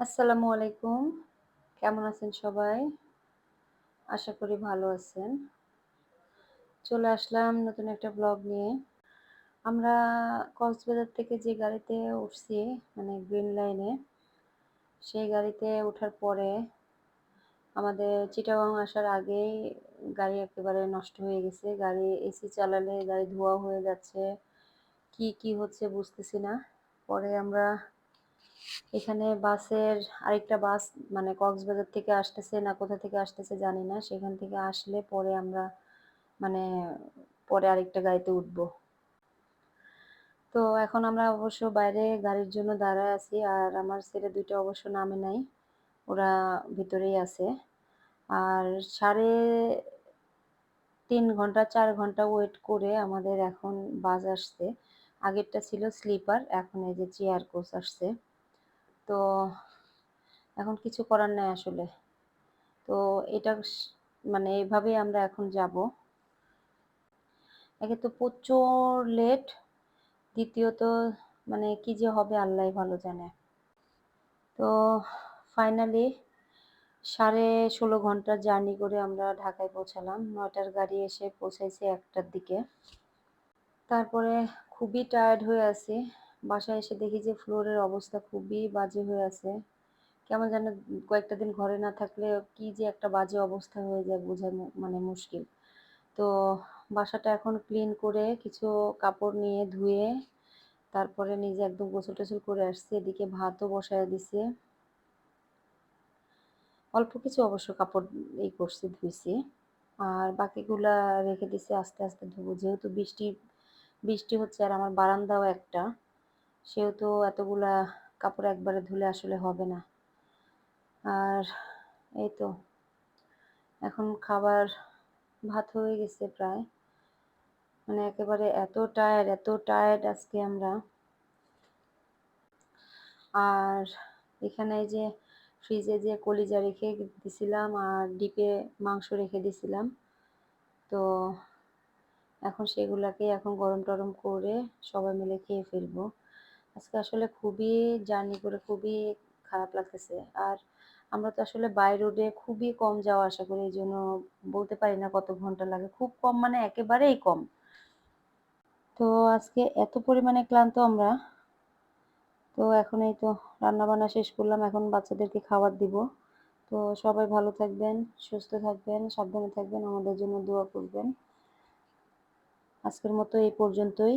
আসসালামু আলাইকুম। কেমন আছেন সবাই? আশা করি ভালো আছেন। চলে আসলাম নতুন একটা ব্লগ নিয়ে। আমরা কক্সবাজার থেকে যে গাড়িতে উঠছি মানে গ্রিন লাইনে, সেই গাড়িতে ওঠার পরে আমাদের চিটাগং আসার আগেই গাড়ি একেবারে নষ্ট হয়ে গেছে। গাড়ি এসি চালালে গাড়ি ধোয়া হয়ে যাচ্ছে। কি, কি হচ্ছে বুঝতেছি না। পরে আমরা এখানে বাসের আরেকটা বাস মানে কক্সবাজার থেকে আসতেছে না কোথা থেকে আসতেছে জানি না। সেখান থেকে আসলে পরে আমরা মানে পরে আরেকটা গাড়িতে উঠবো। তো এখন আমরা অবশ্য বাইরে গাড়ির জন্য দাঁড়ায় আছি। আর আমার ছেলে ২ টা অবশ্য নামে নাই। ওরা ভিতরেই আছে। আর সাড়ে তিন ঘণ্টা চার ঘণ্টা ওয়েট করে আমাদের এখন বাস আসছে। আগেরটা ছিল স্লিপার, এখন এই যে চেয়ার কোচ আসছে। তো এখন কিছু করার নাই আসলে। তো এটা মানে এভাবেই আমরা এখন যাব একে তো প্রচুর লেট, দ্বিতীয়ত মানে কি যে হবে আল্লাহই ভালো জানে। তো ফাইনালি সাড়ে ১৬ ঘণ্টা জার্নি করে আমরা ঢাকায় পৌঁছালাম। ৯ টার গাড়ি এসে পৌঁছাইছে একটার দিকে। তারপরে খুবই টায়ার্ড হয়ে আছি। বাসায় এসে দেখি যে ফ্লোরের অবস্থা খুবই বাজে হয়ে আছে। কেমন যেন কয়েকটা দিন ঘরে না থাকলে কি যে একটা বাজে অবস্থা হয়ে যায় বোঝা মানে মুশকিল। তো বাসাটা এখন ক্লিন করে কিছু কাপড় নিয়ে ধুয়ে তারপরে নিজে একদম গোসল-টোসল করে আসছি। এদিকে ভাতও বসায় দিছি। অল্প কিছু অবশ্য কাপড় এই করছি ধুইছি। আর বাকিগুলা রেখে দিছি আস্তে, আস্তে ধুবো। যেহেতু বৃষ্টি বৃষ্টি হচ্ছে আর আমার বারান্দাও একটা। সেহেতু এতগুলা কাপড় একবারে ধুলে আসলে হবে না। আর এই তো এখন খাবার ভাত হয়ে গেছে প্রায়। মানে একেবারে এত টায়ার্ড, এত টায়ার্ড আজকে আমরা। আর এখানে যে ফ্রিজে যে কলিজা রেখে দিছিলাম আর ডিপে মাংস রেখে দিছিলাম। তো এখন সেগুলাকে এখন গরম-টরম করে সবাই মিলে খেয়ে ফেলব। আজকে আসলে খুবই জার্নি করে খুবই খারাপ লাগতেছে। আর আমরা তো আসলে বাই রোডে খুবই কম যাওয়া আসা করি। এই জন্য বলতে পারি না কত ঘণ্টা লাগে। খুব কম মানে একেবারেই কম। তো আজকে এত পরিমাণে ক্লান্ত আমরা। তো এখন এই তো রান্নাবান্না শেষ করলাম। এখন বাচ্চাদেরকে খাবার দিব। তো সবাই ভালো থাকবেন, সুস্থ থাকবেন, সাবধানে থাকবেন, আমাদের জন্য দোয়া করবেন। আজকের মতো এই পর্যন্তই।